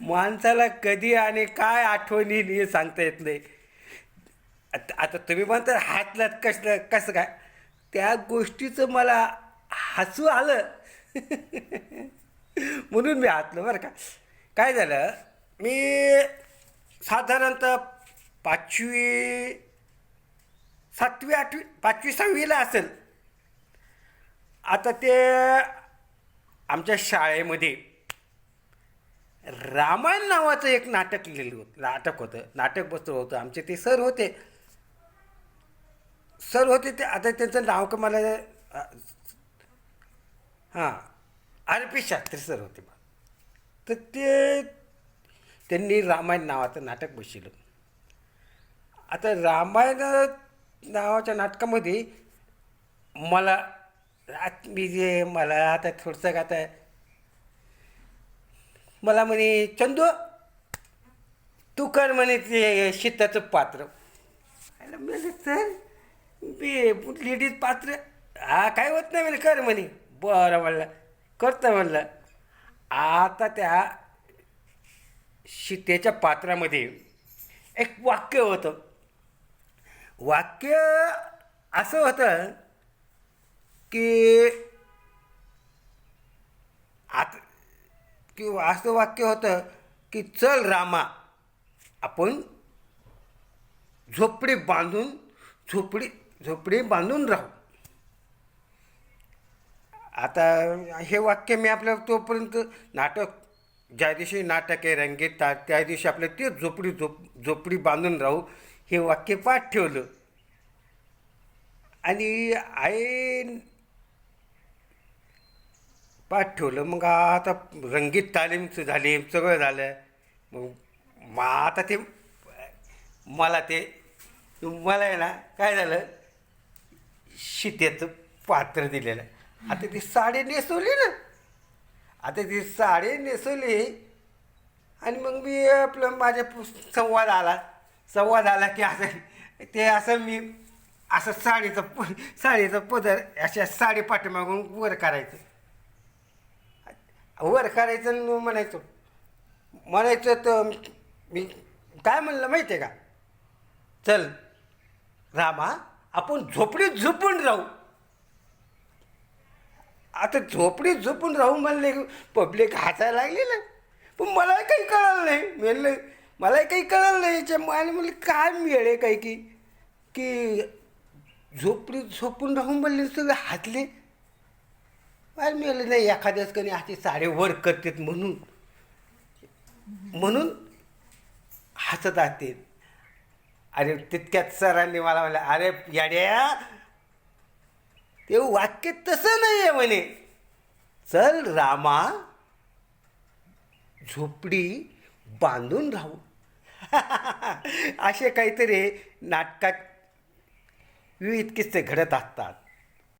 माणसाला कधी आणि काय आठवणी हे सांगता येत नाही. आता आता तुम्ही म्हणता हातलात कसलं कसं काय? त्या गोष्टीचं मला हसू आलं. म्हणून मी हातलं बरं का. काय झालं? मी साधारणतः पाचवी सातवी आठवी पाचवी सहावीला असेल. आता ते आमच्या शाळेमध्ये रामायण नावाचं एक नाटक लिहिलं होतं नाटक होतं नाटक बसलं होतं. आमचे ते सर होते. सर होते ते आता त्यांचं नाव का मला हां आर पी शास्त्री सर होते तर ते त्यांनी रामायण नावाचं नाटक बसवलं. आता रामायण नावाच्या नाटकामध्ये मला आत- मी जे मला आता थोडंसं आता मला म्हणे चंदू तू कर म्हणे ते शीताचं पात्र. म्हणजे सर मी लेडीज पात्र. हा काय होत नाही म्हणे कर म्हणे. बरं म्हणलं करतं म्हणलं. आता त्या शीतेच्या पात्रामध्ये एक वाक्य होतं. वाक्य असं होतं की आत की असं वाक्य होतं की चल रामा आपण झोपडी बांधून झोपडी झोपडी बांधून राहू. आता हे वाक्य मी आपल्या तोपर्यंत नाटक ज्या दिवशी नाटक आहे रंगीत त्या त्या दिवशी आपलं ते झोपडी झोप झोपडी बांधून राहू हे वाक्य पाठ ठेवलं. आणि आई पाठ ठेवलं. मग आता रंगीत तालीम झाली सगळं झालं. मग मग आता ते मला ते मला आहे ना काय झालं? शितेचं पात्र दिलेलं. आता ती साडी नेसवली ना. आता ती साडी नेसवली. आणि मग मी आपलं माझ्या पु- संवाद आला. संवाद आला की असं ते असं मी असं साडीचं प साडीचं पदर अशा साडी पाठीमागून वर करायचं. वर करायचं आणि म्हणायचं. म्हणायचं तर मी काय म्हणलं माहिती आहे का? चल रामा आपण झोपडीत झोपून राहू. आता झोपडीत झोपून राहू म्हणले पब्लिक हसायला लागली ना पण मलाही काही कळलं नाही. म्हणलं मलाही काही कळलं नाही याच्या आणि म्हणलं काय मिळेल काही की की झोपडीत झोपून राहून म्हणले सगळे हातले मला मिळालं नाही एखाद्याच कणी असे साडे वर करतात म्हणून. म्हणून हसत असते. अरे तितक्यात सरांनी मला म्हणलं अरे याड्या ते वाक्य तसं नाही आहे म्हणे. चल रामा झोपडी बांधून राहू. असे काहीतरी नाटकात विविध किस्से घडत असतात.